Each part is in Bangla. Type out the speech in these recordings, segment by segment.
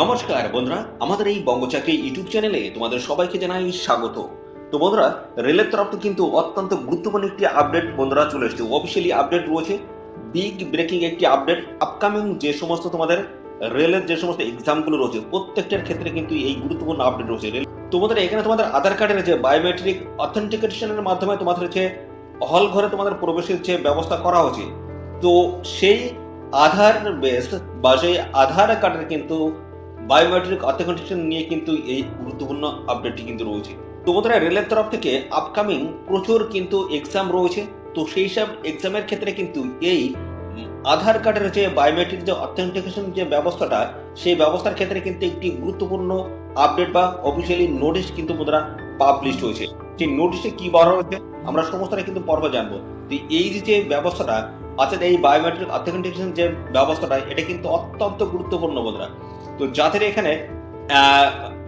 নমস্কার বন্ধুরা, আমাদের এই বঙ্গচাকরি ইউটিউব চ্যানেলে তোমাদের সবাইকে জানাই স্বাগত। তো বন্ধুরা, রেলের তরফ কিন্তু অত্যন্ত গুরুত্বপূর্ণ একটি আপডেট বন্ধুরা চলে এসেছে। অফিসিয়ালি আপডেট রয়েছে বিগ ব্রেকিং একটি আপডেট আপকামিং যে সমস্ত তোমাদের রেলের যে সমস্ত এক্সামগুলো রয়েছে, প্রত্যেকটার ক্ষেত্রে কিন্তু এই গুরুত্বপূর্ণ আপডেট রয়েছে। রেল তোমাদের এখানে তোমাদের আধার কার্ডের যে বায়োমেট্রিক অথেন্টিকেশনের মাধ্যমে তোমাদের যে হল ঘরে তোমাদের প্রবেশের যে ব্যবস্থা করা হয়েছে। তো সেই আধার বেস বা সেই আধার কার্ডের কিন্তু বায়োমেট্রিক অথেন্টিকেশন নিয়ে কিন্তু এই গুরুত্বপূর্ণ আপডেটটি কিন্তু রয়েছে। তো বন্ধুরা, রেলের তরফ থেকে আপকামিং প্রচুর কিন্তু এক্সাম রয়েছে। তো সেই সব এক্সামের ক্ষেত্রে কিন্তু এই আধার কার্ডের যে বায়োমেট্রিক যে অথেন্টিকেশন যে ব্যবস্থাটা, সেই ব্যবস্থার ক্ষেত্রে কিন্তু একটি গুরুত্বপূর্ণ আপডেট বা অফিসিয়ালি নোটিশ কিন্তু বন্ধুরা পাবলিশ হয়েছে। সেই নোটিশে কি বলা হয়েছে, আমরা সমস্তটা কিন্তু পর্ব জানব। তো এই যে যে ব্যবস্থাটা অর্থাৎ এই বায়োমেট্রিক অথেন্টিকেশন যে ব্যবস্থাটা, এটা কিন্তু অত্যন্ত গুরুত্বপূর্ণ বন্ধুরা। তো যাদের এখানে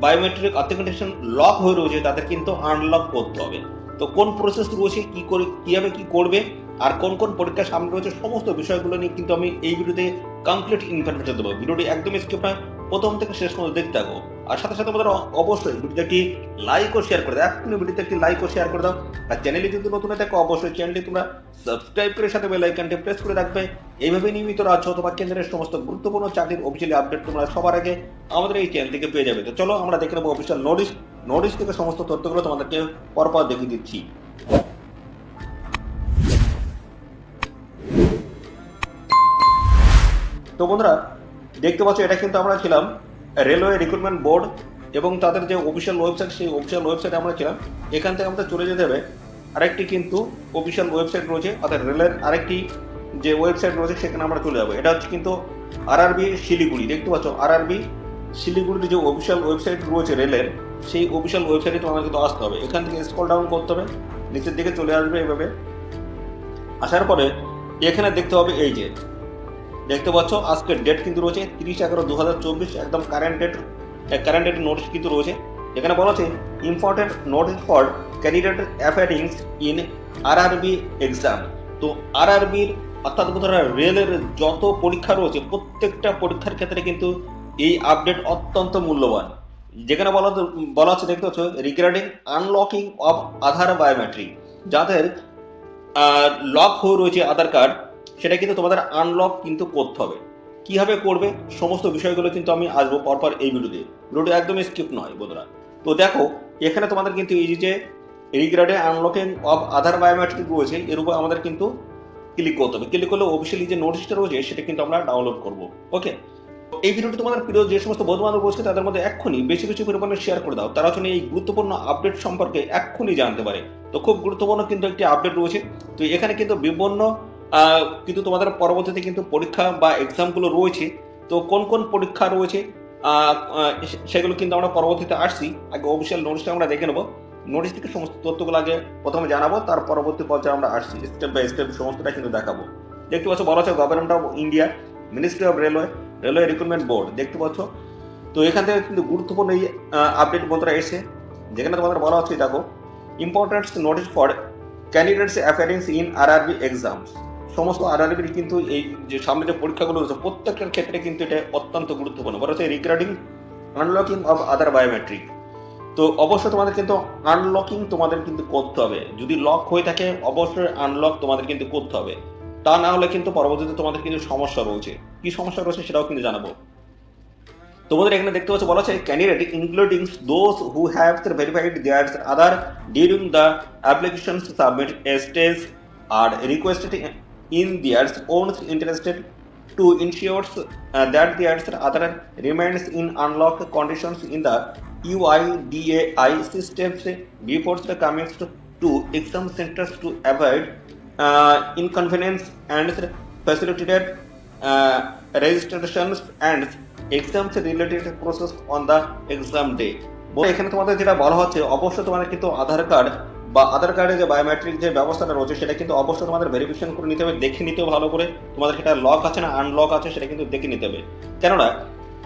বায়োমেট্রিক অথেন্টিকেশন লক হয়ে রয়েছে, তাদের কিন্তু আনলক করতে হবে। তো কোন প্রসেস রয়েছে, কি করে, কীভাবে কি করবে, আর কোন কোন পরীক্ষা সামনে রয়েছে, সমস্ত বিষয়গুলো নিয়ে কিন্তু আমি এই ভিডিওতে কমপ্লিট ইনফরমেশন দেবো। ভিডিওটি একদম স্কিপ নয় প্রথম থেকে শেষ পর্যন্ত দেখতে থাকো। আর সাথে সাথে আমাদের অবশ্যই ভিডিওতে একটি লাইক ও শেয়ার করে দাও। এখনই ভিডিওতে একটি লাইক ও শেয়ার করে দাও। আর চ্যানেলে যদি নতুন হয়ে থাকো, অবশ্যই চ্যানেলটি তোমরা সাবস্ক্রাইব করে সাথে বেল আইকনটি প্রেস করে রাখবে। এইভাবে নিয়মিত রাজ্য অথবা কেন্দ্রের সমস্ত গুরুত্বপূর্ণ চাকরির অফিসিয়ালি আপডেট তোমরা সবার আগে আমাদের এই চ্যানেল থেকে পেয়ে যাবে। তো চলো, আমরা দেখে নেব অফিসিয়াল নোটিশ নোটিশ থেকে সমস্ত তথ্যগুলো তোমাদেরকে পরপর দেখিয়ে দিচ্ছি। তো বন্ধুরা দেখতে পাচ্ছ, এটা কিন্তু আমরা ছিলাম রেলওয়ে রিক্রুটমেন্ট বোর্ড এবং তাদের যে অফিসিয়াল ওয়েবসাইট সেই অফিসিয়াল ওয়েবসাইটে আমরা ছিলাম। এখান থেকে আমাদের চলে যেতে হবে। আরেকটি কিন্তু অফিসিয়াল ওয়েবসাইট রয়েছে, অর্থাৎ রেলের আরেকটি যে ওয়েবসাইট রয়েছে, সেখানে আমরা চলে যাব। এটা হচ্ছে কিন্তু আরআরবি শিলিগুড়ি। দেখতে পাচ্ছ, আরআরবি শিলিগুড়ির যে অফিসিয়াল ওয়েবসাইট রয়েছে রেলের, সেই অফিসিয়াল ওয়েবসাইটে তোমাদের কিন্তু আসতে হবে। এখান থেকে স্কল ডাউন করতে হবে, নিচের দিকে চলে আসবে এভাবে। আসার পরে এখানে দেখতে হবে এই যে দেখতে পাচ্ছ আজকের ডেট কিন্তু রয়েছে তিরিশ এগারো দু হাজার চব্বিশ, একদম current date current date notice কিন্তু রয়েছে। এখানে বলা আছে important notice for candidate appearing in R RB exam তো আর আরবির অর্থাৎ বন্ধুরা রেলের যত পরীক্ষা রয়েছে, প্রত্যেকটা পরীক্ষার ক্ষেত্রে কিন্তু এই আপডেট অত্যন্ত মূল্যবান। যেখানে বলা বলা আছে দেখতে পাচ্ছ regarding unlocking of Aadhaar biometric যাদের লক হয়ে রয়েছে আধার কার্ড সেটা কিন্তু তোমাদের আনলক কিন্তু করতে হবে। কীভাবে করবে? সমস্ত বিষয়গুলো কিন্তু আমি আসব পরপর এই ভিডিওতে ভিডিওটি একদমই স্কিপ নয়, বন্ধুরা। তো দেখো, এখানে তোমাদের কিন্তু এই যে রিগ্রেডে আনলকিং অফ আধার বায়োমেট্রিক রয়েছে, এর উপর আমাদের কিন্তু ক্লিক করতে হবে। ক্লিক করলে অফিসিয়ালি যে নোটিশটা রয়েছে, সেটা কিন্তু আমরা ডাউনলোড করব। ওকে এই ভিডিওটি তোমাদের প্রিয় যে সমস্ত বন্ধু বান্ধব রয়েছে, তাদের মধ্যে এক্ষুনি বেশি বেশি পরিমাণে শেয়ার করে দাও। তারা যেন এই গুরুত্বপূর্ণ আপডেট সম্পর্কে এক্ষুনি জানতে পারে। তো খুব গুরুত্বপূর্ণ কিন্তু একটি আপডেট রয়েছে। তো এখানে কিন্তু বিভিন্ন কিন্তু তোমাদের পরবর্তীতে কিন্তু পরীক্ষা বা এক্সামগুলো রয়েছে। তো কোন কোন পরীক্ষা রয়েছে? সেগুলো কিন্তু আমরা পরবর্তীতে আসছি। আগে অফিসিয়াল নোটিশটা আমরা দেখে নেব। নোটিশ থেকে সমস্ত তথ্যগুলো আগে প্রথমে জানাব, তার পরবর্তী পর্যায়ে আমরা আসছি। স্টেপ বাই স্টেপ সমস্তটা কিন্তু দেখাবো। দেখতে পাচ্ছ, বলা হচ্ছে government of India ministry of railway railway recruitment board দেখতে পাচ্ছ? তো এখান থেকে কিন্তু গুরুত্বপূর্ণ এই আপডেট বন্ধুরা এসে যেখানে তোমাদের বলা হচ্ছে, দেখো important notice for candidates appearing in RRB exams সমস্ত আরআরবির কিন্তু এই যে সামনে যে পরীক্ষাগুলো রয়েছে প্রত্যেকটার ক্ষেত্রে কিন্তু এটা অত্যন্ত গুরুত্বপূর্ণ। বলা হচ্ছে regarding unlocking of Aadhaar biometric তো অবশ্যই তোমাদের কিন্তু আনলকিং তোমাদের কিন্তু করতে হবে। যদি লক হয়ে থাকে, অবশ্যই আনলক তোমাদের কিন্তু করতে হবে। তা না হলে কিন্তু পরবর্তীতে তোমাদের কিন্তু সমস্যা রয়েছে। কি সমস্যা রয়েছে সেটাও কিন্তু জানাব। তোমাদের এখানে দেখতে পাচ্ছ, বলা হচ্ছে candidate including those who have verified their Aadhaar during the application submit a stage or requested in their own interested to ensure uh, that their other remains in unlocked conditions in the UIDAI systems before the coming to exam centers to avoid uh, inconvenience and facilitate uh, registrations and related process on the exam day. বন্ধুরা, এখানে তোমাদের যেটা বলা হচ্ছে অবশ্যই তোমাদের কিন্তু আধার কার্ড বা আধার কার্ডে যে বায়োমেট্রিক যে ব্যবস্থাটা রয়েছে, সেটা কিন্তু অবশ্যই তোমাদের ভেরিফিকেশন করে নিতে হবে, দেখে নিতে হবে ভালো করে। তোমাদের সেটা লক আছে না আনলক আছে, সেটা কিন্তু দেখে নিতে হবে। কেননা,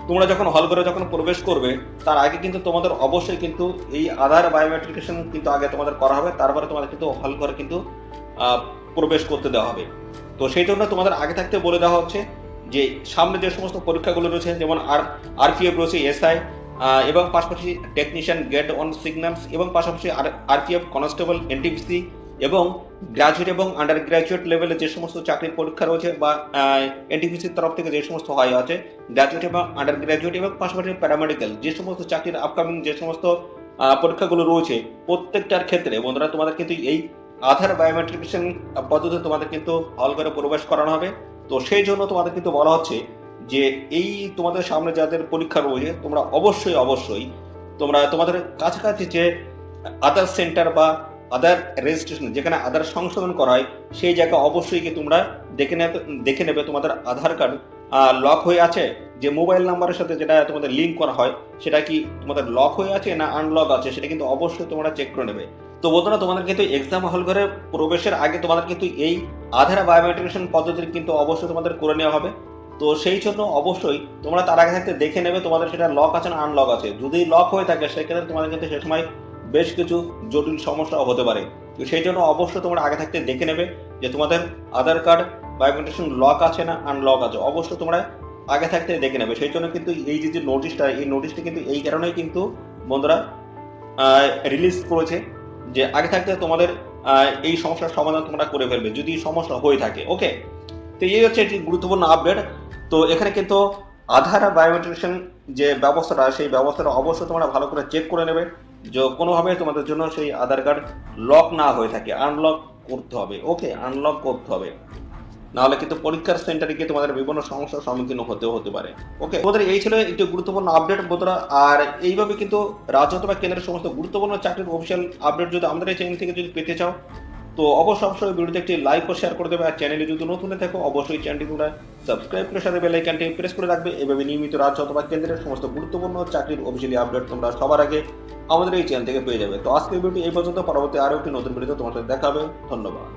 তোমরা যখন হল ঘরে যখন প্রবেশ করবে, তার আগে কিন্তু তোমাদের অবশ্যই কিন্তু এই আধার বায়োমেট্রিকেশন কিন্তু আগে তোমাদের করা হবে। তারপরে তোমাদের কিন্তু হল ঘরে কিন্তু প্রবেশ করতে দেওয়া হবে। তো সেই জন্য তোমাদের আগে থাকতে বলে দেওয়া হচ্ছে যে, সামনে যে সমস্ত পরীক্ষাগুলো রয়েছে, যেমন আর আরপিএফ রয়েছে এসআই এবং পাশাপাশি টেকনিশিয়ান গেট অন সিগন্যালস এবং পাশাপাশি আরপিএফ কনস্টেবল এনটিপিসি এবং গ্রাজুয়েট এবং আন্ডার গ্রাজুয়েট লেভেলে যে সমস্ত চাকরির পরীক্ষা রয়েছে বা এনটিপিসির তরফ থেকে যে সমস্ত হয় আছে গ্রাজুয়েট এবং আন্ডার গ্রাজুয়েট এবং পাশাপাশি প্যারামেডিক্যাল যে সমস্ত চাকরির আপকামিং যে সমস্ত পরীক্ষাগুলো রয়েছে, প্রত্যেকটার ক্ষেত্রে বন্ধুরা তোমাদের কিন্তু এই আধার বায়োমেট্রিকেশন পদ্ধতি তোমাদের কিন্তু হল করে প্রবেশ করানো হবে। তো সেই জন্য তোমাদের কিন্তু বলা হচ্ছে যে এই তোমাদের সামনে যাদের পরীক্ষা রয়েছে, তোমরা অবশ্যই অবশ্যই তোমরা তোমাদের কাছাকাছি যে আধার সেন্টার বা আধার রেজিস্ট্রেশন যেখানে আধার সংশোধন করা হয়, সেই জায়গা অবশ্যই কি তোমরা দেখে নেবে দেখে নেবে তোমাদের আধার কার্ড লক হয়ে আছে, যে মোবাইল নাম্বারের সাথে যেটা তোমাদের লিঙ্ক করা হয়, সেটা কি তোমাদের লক হয়ে আছে না আনলক আছে, সেটা কিন্তু অবশ্যই তোমরা চেক করে নেবে। তো বন্ধুরা, তোমাদের কিন্তু এক্সাম হল ঘরে প্রবেশের আগে তোমাদের কিন্তু এই আধার বায়োমেট্রিকেশন পদ্ধতি কিন্তু অবশ্যই তোমাদের করে নেওয়া হবে। তো সেই জন্য অবশ্যই তোমরা তার আগে থাকতে দেখে নেবে তোমাদের সেটা লক আছে না আনলক আছে। যদি লক হয়ে থাকে, সেক্ষেত্রে তোমাদের কিন্তু সে সময় বেশ কিছু জটিল সমস্যা হতে পারে। তো সেই জন্য অবশ্যই তোমরা আগে থাকতে দেখে নেবে যে তোমাদের আধার কার্ড বায়োমেট্রিকেশন লক আছে না আনলক আছে। অবশ্যই তোমরা আগে থাকতে দেখে নেবে। সেই জন্য কিন্তু এই যে নোটিশটা এই নোটিশটা কিন্তু এই কারণেই কিন্তু বন্ধুরা রিলিজ করেছে যে আগে থাকতে তোমাদের এই সমস্যার সমাধান তোমরা করে ফেলবে। যদি সমস্যা হয়ে থাকে ওকে তো এই হচ্ছে একটি গুরুত্বপূর্ণ আপডেট তো এখানে কিন্তু আধার বায়োমেট্রিকেশন যে ব্যবস্থাটা, সেই ব্যবস্থাটা অবশ্যই তোমরা ভালো করে চেক করে নেবে। যে কোনোভাবে তোমাদের জন্য সেই আধার কার্ড লক না হয়ে থাকে। আনলক করতে হবে ওকে আনলক করতে হবে। নাহলে কিন্তু পরীক্ষার সেন্টারে গিয়ে তোমাদের বিভিন্ন সমস্যার সম্মুখীন হতে হতে পারে ওকে তোমাদের এই ছিল একটি গুরুত্বপূর্ণ আপডেট বন্ধুরা। আর এইভাবে কিন্তু রাজ্য অথবা কেন্দ্রের সমস্ত গুরুত্বপূর্ণ চাকরির অফিসিয়াল আপডেট যদি আমাদের এই চ্যানেল থেকে যদি পেতে চাও তো অবশ্যই অবশ্যই ভিডিওতে একটি লাইক ও শেয়ার করে দেবে। আর চ্যানেলে যদি নতুন থাকো, অবশ্যই চ্যানেলটি তোমরা সাবস্ক্রাইব করে সাথে বেল আইকনটি প্রেস করে রাখবে। এভাবে নিয়মিত রাজ্য অথবা কেন্দ্রের সমস্ত গুরুত্বপূর্ণ চাকরির অফিসিয়ালি আপডেট তোমরা সবার আগে আমাদের এই চ্যানেল থেকে পেয়ে যাবে। তো আজকের ভিডিওটি এই পর্যন্ত। পরবর্তী আরও একটি নতুন ভিডিওতে তোমাদের দেখাবে ধন্যবাদ।